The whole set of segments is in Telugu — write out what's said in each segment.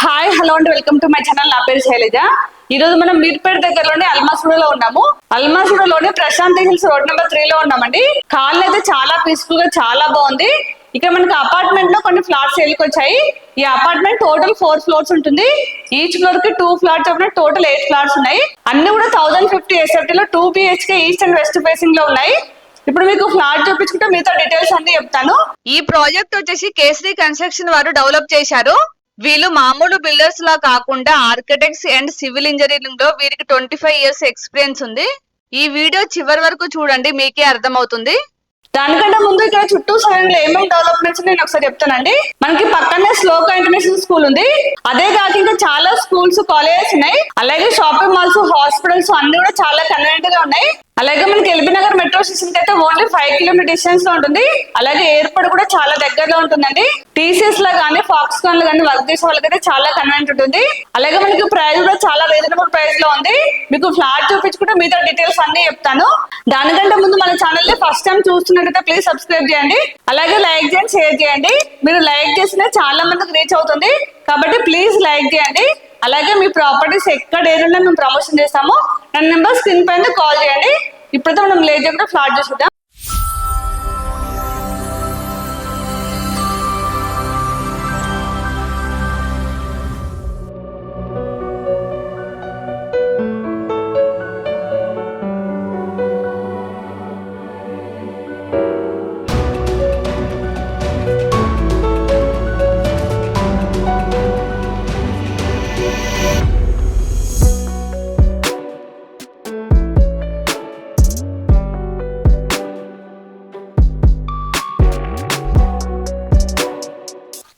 Hi hello and. Welcome to my channel. నా పేరు శైలజ. ఈ రోజు మనం మీర్పేట దగ్గరలోనే అల్మాసుడలో ఉన్నాము. అల్మాసుడలోనే Prashanti hills road number three లో ఉన్నామండి. కాళ్ళు అయితే చాలా పీస్ఫుల్గా చాలా బాగుంది. ఇక్కడ మనకి అపార్ట్మెంట్లో కొన్ని ఫ్లాట్స్ వచ్చాయి. ఈ అపార్ట్మెంట్ టోటల్ ఫోర్ ఫ్లోర్స్ ఉంటుంది. ఈచ్ ఫ్లోర్కి టూ ఫ్లాట్స్ అప్పుడు టోటల్ ఎయిట్ ఫ్లాట్స్ ఉన్నాయి. అన్ని కూడా థౌసండ్ ఫిఫ్టీ ఎస్ఎఫ్టీ లో two BHK east and west ఫేసింగ్లో ఉన్నాయి. ఇప్పుడు మీకు ఫ్లాట్ చూపించుకుంటే మీతో డీటెయిల్స్ అన్ని చెప్తాను. ఈ ప్రాజెక్ట్ వచ్చేసి కేసరి కన్స్ట్రక్షన్ వారు డెవలప్ చేశారు. వీళ్ళు మామూలు బిల్డర్స్ లా కాకుండా ఆర్కిటెక్ట్స్ అండ్ సివిల్ ఇంజనీరింగ్లో వీరికి ట్వంటీ ఫైవ్ ఇయర్స్ ఎక్స్పీరియన్స్ ఉంది. ఈ వీడియో చివరి వరకు చూడండి మీకే అర్థమవుతుంది. దానికంటే ముందు ఇక్కడ చుట్టూ సమయంలో ఏమేమి డెవలప్మెంట్స్ నేను ఒకసారి చెప్తానండి. మనకి పక్కనే శ్లోక ఇంటర్నేషనల్ స్కూల్ ఉంది. అదే కాక ఇంకా చాలా స్కూల్స్ కాలేజెస్ ఉన్నాయి. అలాగే షాపింగ్ మాల్స్ హాస్పిటల్స్ అన్ని కూడా చాలా కన్వీనియంట్గా ఉన్నాయి. అలాగే మనకి ఎల్బీ నగర్ మెట్రో స్టేషన్కి అయితే ఓన్లీ ఫైవ్ కిలోమీటర్ డిస్టెన్స్లో ఉంటుంది. అలాగే ఎయిర్పోర్ట్ కూడా చాలా దగ్గరలో ఉంటుందండి. టీసీఎస్లో కానీ ఫాక్స్కాన్లో కానీ వర్క్ చేసే వాళ్ళకైతే చాలా కన్వీనియంట్ ఉంటుంది. అలాగే మనకి ప్రైస్ కూడా చాలా రీజనబుల్ ప్రైస్లో ఉంది. మీకు ఫ్లాట్ చూపించుకుంటే మిగతా డీటెయిల్స్ అన్ని చెప్తాను. దానికంటే ముందు మన ఛానల్ని ఫస్ట్ టైం చూస్తున్నట్టయితే ప్లీజ్ సబ్స్క్రైబ్ చేయండి. అలాగే లైక్ చేయండి షేర్ చేయండి. మీరు లైక్ చేసినా చాలా మందికి రీచ్ అవుతుంది. కాబట్టి ప్లీజ్ లైక్ చేయండి. అలాగే మీ ప్రాపర్టీస్ ఎక్కడ ఏదైనా మేము ప్రమోషన్ చేస్తాము నా నెంబర్ స్క్రీన్ పైన కాల్ చేయండి. ఇప్పుడైతే మనం లేట్ చేయకుండా ఫ్లాట్ చేసేద్దాం.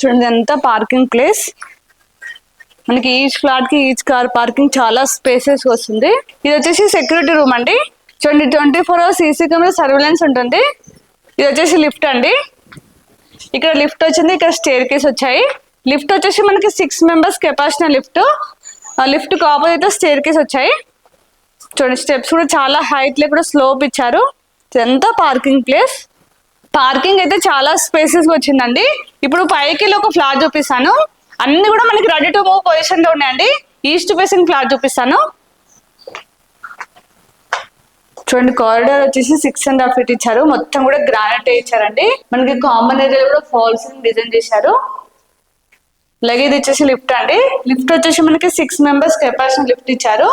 చూడండి అంతా పార్కింగ్ ప్లేస్ మనకి ఈచ్ ఫ్లాట్కి ఈచ్ కార్ పార్కింగ్ చాలా స్పేసెస్ వస్తుంది. ఇది వచ్చేసి సెక్యూరిటీ రూమ్ అండి. చూడండి twenty four hours CC camera surveillance ఉంటుంది. ఇది వచ్చేసి లిఫ్ట్ అండి. ఇక్కడ లిఫ్ట్ వచ్చింది ఇక్కడ స్టేర్ కేస్ వచ్చాయి. లిఫ్ట్ వచ్చేసి మనకి six members capacity lift lift opposite staircase వచ్చాయి. చూడండి స్టెప్స్ కూడా చాలా హైట్లో కూడా స్లోప్ ఇచ్చారు. ఇదంతా పార్కింగ్ ప్లేస్ పార్కింగ్ అయితే చాలా స్పేసెస్ వచ్చిందండి. ఇప్పుడు పైకి వెళ్ళి ఒక ఫ్లాట్ చూపిస్తాను. అన్ని కూడా మనకి రెడీ టు మూవ్ పొజిషన్లో ఉన్నాయండి. ఈస్ట్ ఫేసింగ్ ఫ్లాట్ చూపిస్తాను. చూడండి కారిడార్ వచ్చేసి సిక్స్ అండ్ హాఫ్ ఫీట్ ఇచ్చారు. మొత్తం కూడా గ్రానైట్ ఇచ్చారండి. మనకి కామన్ ఏరియా కూడా ఫాల్స్ డిజైన్ చేశారు. అలాగే ఇది వచ్చేసి లిఫ్ట్ అండి. లిఫ్ట్ వచ్చేసి మనకి సిక్స్ మెంబర్స్ కెపాసిటీ లిఫ్ట్ ఇచ్చారు.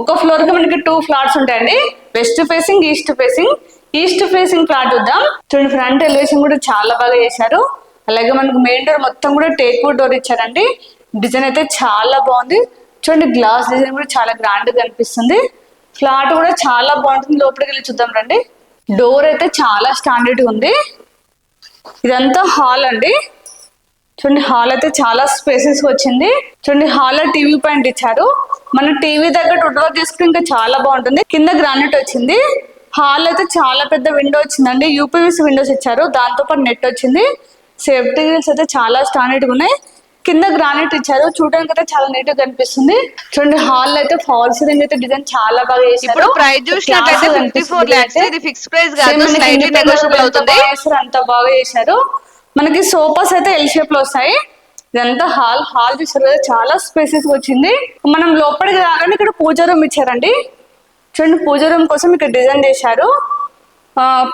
ఒక ఫ్లోర్కి మనకి టూ ఫ్లాట్స్ ఉంటాయండి. West facing east facing east facing flat చూద్దాం. చూడండి ఫ్రంట్ ఎలివేషన్ కూడా చాలా బాగా చేశారు. అలాగే మనకు మెయిన్ డోర్ మొత్తం కూడా టేక్ డోర్ ఇచ్చారండి. డిజైన్ అయితే చాలా బాగుంది. చూడండి గ్లాస్ డిజైన్ కూడా చాలా గ్రాండ్ కనిపిస్తుంది. ఫ్లాట్ కూడా చాలా బాగుంటుంది. లోపలికి వెళ్ళి చూద్దాం రండి. డోర్ అయితే చాలా స్టాండర్డ్ ఉంది. ఇదంతా హాల్ అండి. చూడండి హాల్ అయితే చాలా స్పేసెస్ వచ్చింది. చూడండి హాల్లో టీవీ పాయింట్ ఇచ్చారు. మన టీవీ దగ్గర వుడ్ వర్క్ చేసుకుంటే ఇంకా చాలా బాగుంటుంది. కింద గ్రానైట్ వచ్చింది. హాల్ అయితే చాలా పెద్ద విండో వచ్చిందండి. యూపీవీసీ విండోస్ ఇచ్చారు. దాంతో పాటు నెట్ వచ్చింది. సేఫ్టీ గ్రిల్స్ అయితే చాలా స్టాండర్డ్గా ఉన్నాయి. కింద గ్రానైట్ ఇచ్చారు. చూడడానికి అయితే చాలా నీట్గా కనిపిస్తుంది. చూడండి హాల్ అయితే ఫాల్ సీలింగ్ అయితే డిజైన్ చాలా బాగా ఇప్పుడు ప్రైస్ చూసినట్లయితే ఫిఫ్టీ ఫోర్ లాక్స్. ఇది ఫిక్స్ ప్రైస్ కాదు. అంత బాగా చేశారు. మనకి సోఫాస్ అయితే ఎల్ షేప్లో వస్తాయి. ఇదంతా హాల్ హాల్ చూసారు కదా చాలా స్పేసెస్ వచ్చింది. మనం లోపలికి రాగానే ఇక్కడ పూజ రూమ్ ఇచ్చారండి. చూడండి పూజ రూమ్ కోసం ఇక్కడ డిజైన్ చేశారు.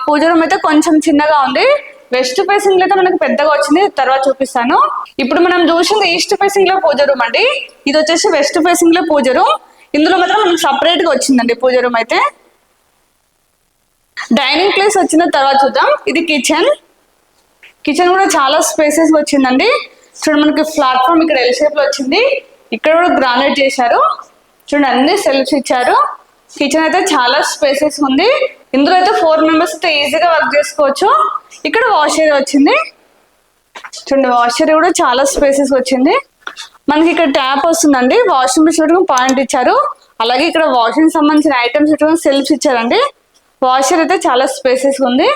పూజ రూమ్ అయితే కొంచెం చిన్నగా ఉంది. వెస్ట్ ఫేసింగ్లో అయితే మనకి పెద్దగా వచ్చింది. తర్వాత చూపిస్తాను. ఇప్పుడు మనం చూసింది ఈస్ట్ ఫేసింగ్లో పూజ రూమ్ అండి. ఇది వచ్చేసి వెస్ట్ ఫేసింగ్లో పూజ రూమ్ ఇందులో మాత్రం మనకి సపరేట్గా వచ్చిందండి పూజ రూమ్ అయితే. డైనింగ్ ప్లేస్ వచ్చిన తర్వాత చూద్దాం. ఇది కిచెన్ కిచెన్ కూడా చాలా స్పేసెస్ వచ్చిందండి. చూడండి మనకి ప్లాట్ఫామ్ ఇక్కడ ఎల్ షేప్లో వచ్చింది. ఇక్కడ కూడా గ్రానైట్ చేశారు. చూడండి అన్ని సెల్ఫ్స్ ఇచ్చారు. కిచెన్ అయితే చాలా స్పేసెస్ ఉంది. ఇందులో అయితే ఫోర్ మెంబర్స్ అయితే ఈజీగా వర్క్ చేసుకోవచ్చు. ఇక్కడ వాషర్ వచ్చింది. చూడండి వాషర్ కూడా చాలా స్పేసెస్ వచ్చింది. మనకి ఇక్కడ ట్యాప్ వస్తుందండి. వాషింగ్ మిషన్ పెట్టుకుని పాయింట్ ఇచ్చారు. అలాగే ఇక్కడ వాషింగ్ సంబంధించిన ఐటమ్స్ పెట్టుకుని సెల్ఫ్స్ ఇచ్చారండి. వాషర్ అయితే చాలా స్పేసెస్ ఉంది.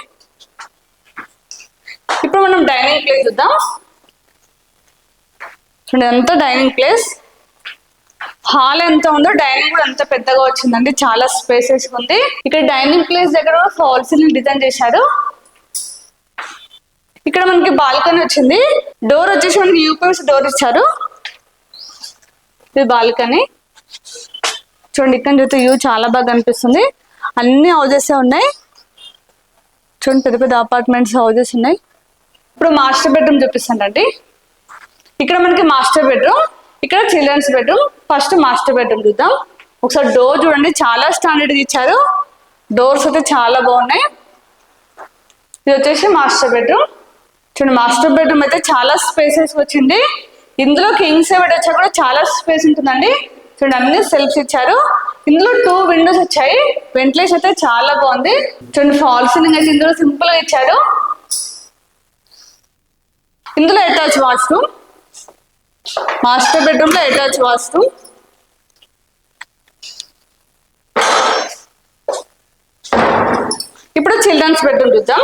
ఇప్పుడు మనం డైనింగ్ ప్లేస్ చూద్దాం. చూడండి ఎంత డైనింగ్ ప్లేస్ హాల్ ఎంత ఉందో డైనింగ్ కూడా అంత పెద్దగా వచ్చిందండి. చాలా స్పేసెస్ ఉంది. ఇక్కడ డైనింగ్ ప్లేస్ దగ్గర ఫాల్ సీలింగ్ డిజైన్ చేశారు. ఇక్కడ మనకి బాల్కనీ వచ్చింది. డోర్ వచ్చేసి మనకి యూపీఎస్ డోర్ ఇచ్చారు. ఇది బాల్కనీ చూడండి ఇక్కడ చూస్తే వ్యూ చాలా బాగా కనిపిస్తుంది. అన్ని హౌజెస్ ఉన్నాయి. చూడండి పెద్ద పెద్ద అపార్ట్మెంట్స్ హౌజెస్ ఉన్నాయి. ఇప్పుడు మాస్టర్ బెడ్రూమ్ చూపిస్తానండి. ఇక్కడ మనకి మాస్టర్ బెడ్రూమ్ ఇక్కడ children's bedroom first master bedroom చూద్దాం. ఒకసారి డోర్ చూడండి చాలా స్టాండర్డ్ ఇచ్చారు. డోర్స్ అయితే చాలా బాగున్నాయి. ఇది వచ్చేసి మాస్టర్ బెడ్రూమ్ చూడండి మాస్టర్ బెడ్రూమ్ అయితే చాలా స్పేసెస్ వచ్చింది. ఇందులో కింగ్ బెడ్ వచ్చా కూడా చాలా స్పేస్ ఉంటుందండి. చూడండి అన్ని సెల్ఫ్స్ ఇచ్చారు. ఇందులో టూ విండోస్ వచ్చాయి. వెంటిలేషన్ అయితే చాలా బాగుంది. చూడండి ఫాల్ సీలింగ్ అయితే ఇందులో సింపుల్గా ఇచ్చారు. ఇందులో అటాచ్ వాష్రూమ్ మాస్టర్ బెడ్రూమ్లో అటాచ్ వాష్రూమ్ ఇప్పుడు చిల్డ్రన్స్ బెడ్రూమ్ చూద్దాం.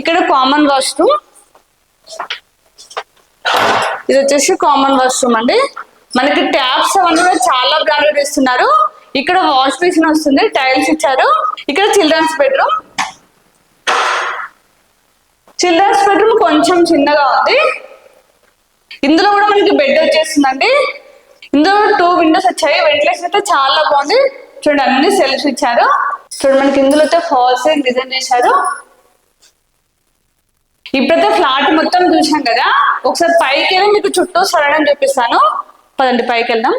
ఇక్కడ కామన్ వాష్రూమ్ ఇది వచ్చేసి కామన్ వాష్రూమ్ అండి. మనకి ట్యాప్స్ అవన్నీ కూడా చాలా బ్రాండెడ్ ఇస్తున్నారు. ఇక్కడ వాష్ బేసిన్ వస్తుంది టైల్స్ ఇచ్చారు. ఇక్కడ చిల్డ్రన్స్ బెడ్రూమ్ చిల్డ్రన్స్ బెడ్రూమ్ కొంచెం చిన్నగా ఉంది. ఇందులో కూడా మనకి బెడ్ వచ్చేస్తుందండి ఇందులో టూ విండోస్ వచ్చాయి. వెంటిలేషన్ అయితే చాలా బాగుంది. చూడండి అన్ని సెల్ఫ్ ఇచ్చారు. చూడండి మనకి ఇందులో అయితే ఫాల్స్ డిజైన్ చేశారు. ఇప్పుడైతే ఫ్లాట్ మొత్తం చూసాం కదా. ఒకసారి పైకి వెళ్ళి మీకు చుట్టూ సరడం చూపిస్తాను. పదండి పైకి వెళ్దాం.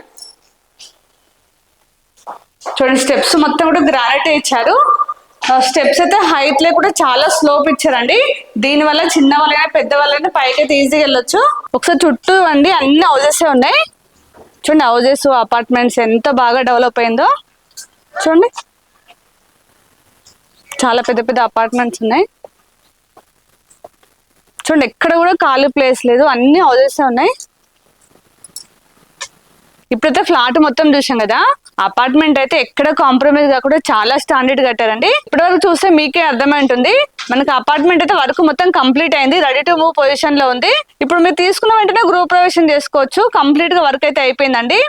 చూడండి స్టెప్స్ మొత్తం కూడా గ్రానైట్ ఇచ్చారు. స్టెప్స్ అయితే హైట్ లేకుండా కూడా చాలా స్లోప్ ఇచ్చారండి. దీని వల్ల చిన్న వాళ్ళైనా పెద్ద వాళ్ళైనా పైకి అయితే ఈజీగా వెళ్ళొచ్చు. ఒకసారి చుట్టూ అండి అన్ని హౌజెస్ ఉన్నాయి. చూడండి హౌజెస్ అపార్ట్మెంట్స్ ఎంత బాగా డెవలప్ అయిందో. చూడండి. చాలా పెద్ద పెద్ద అపార్ట్మెంట్స్ ఉన్నాయి. చూడండి ఎక్కడ కూడా ఖాళీ ప్లేస్ లేదు. అన్ని హౌజెస్ ఉన్నాయి. ఇప్పుడైతే ఫ్లాట్ మొత్తం చూసాం కదా. అపార్ట్మెంట్ అయితే ఎక్కడ కాంప్రమైజ్ కాకుండా చాలా స్టాండర్డ్ కట్టారండి. ఇప్పటి వరకు చూస్తే మీకే అర్థమై ఉంటుంది మనకి అపార్ట్మెంట్ అయితే వర్క్ మొత్తం కంప్లీట్ అయింది. రెడీ టు మూవ్ పొజిషన్లో ఉంది. ఇప్పుడు మీరు తీసుకున్న వెంటనే గృహ ప్రవేశం చేసుకోవచ్చు. కంప్లీట్గా వర్క్ అయితే అయిపోయిందండి.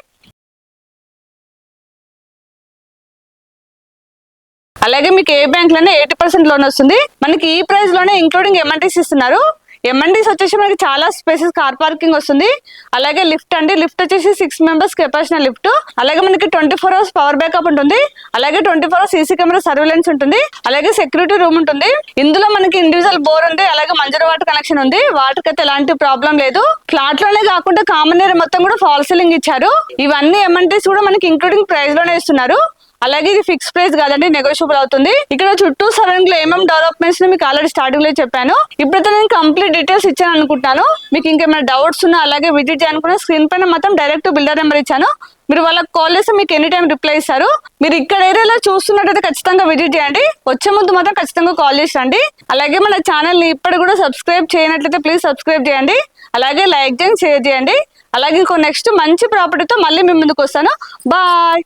అలాగే మీకు ఏ బ్యాంక్లోనే ఎయిటీ పర్సెంట్ లోన్ వస్తుంది. మనకి ఈ ప్రైస్లోనే ఇంక్లూడింగ్ ఎంఎన్టీస్ ఇస్తున్నారు. ఎంఎన్టీస్ వచ్చేసి మనకి చాలా స్పేసెస్ కార్ పార్కింగ్ వస్తుంది. అలాగే లిఫ్ట్ అండి. లిఫ్ట్ వచ్చేసి సిక్స్ మెంబర్స్ కెపాసిటీ లిఫ్ట్ అలాగే మనకి twenty four hours power backup ఉంటుంది. అలాగే twenty four hours CC camera surveillance ఉంటుంది. అలాగే సెక్యూరిటీ రూమ్ ఉంటుంది. ఇందులో మనకి ఇండివిజువల్ బోర్ ఉంది. అలాగే మంజర్ వాటర్ కనెక్షన్ ఉంది. వాటర్ అయితే ఎలాంటి ప్రాబ్లం లేదు. ఫ్లాట్లోనే కాకుండా కామన్ ఏరియా మొత్తం కూడా ఫాల్ సీలింగ్ ఇచ్చారు. ఇవన్నీ ఎంఎన్టీస్ కూడా మనకి ఇంక్లూడింగ్ ప్రైస్లోనే ఇస్తున్నారు. అలాగే ఇది ఫిక్స్ ప్రైస్ కాదండి నెగోషియబుల్ అవుతుంది. ఇక్కడ చుట్టూ సరౌండింగ్లో ఏమేమి డెవలప్మెంట్స్ మీకు ఆల్రెడీ స్టార్టింగ్లో చెప్పాను. ఇప్పుడైతే నేను కంప్లీట్ డీటెయిల్స్ ఇచ్చాను అనుకుంటాను మీకు ఇంకేమైనా డౌట్స్ ఉన్నా అలాగే విజిట్ చేయాలనుకున్న స్క్రీన్ పైన మాత్రం డైరెక్ట్ బిల్డర్ నెంబర్ ఇచ్చాను. మీరు వాళ్ళకి కాల్ చేస్తే మీకు ఎనీ టైం రిప్లై ఇస్తారు. మీరు ఇక్కడ ఏరియాలో చూస్తున్నట్టయితే ఖచ్చితంగా విజిట్ చేయండి. వచ్చే ముందు మాత్రం ఖచ్చితంగా కాల్ చేసి రండి. అలాగే మన ఛానల్ని ఇప్పటి కూడా సబ్స్క్రైబ్ చేయనట్లయితే ప్లీజ్ సబ్స్క్రైబ్ చేయండి. అలాగే లైక్ చేయండి షేర్ చేయండి. అలాగే ఇంకో నెక్స్ట్ మంచి ప్రాపర్టీతో మళ్ళీ మీ ముందుకు వస్తాను. బాయ్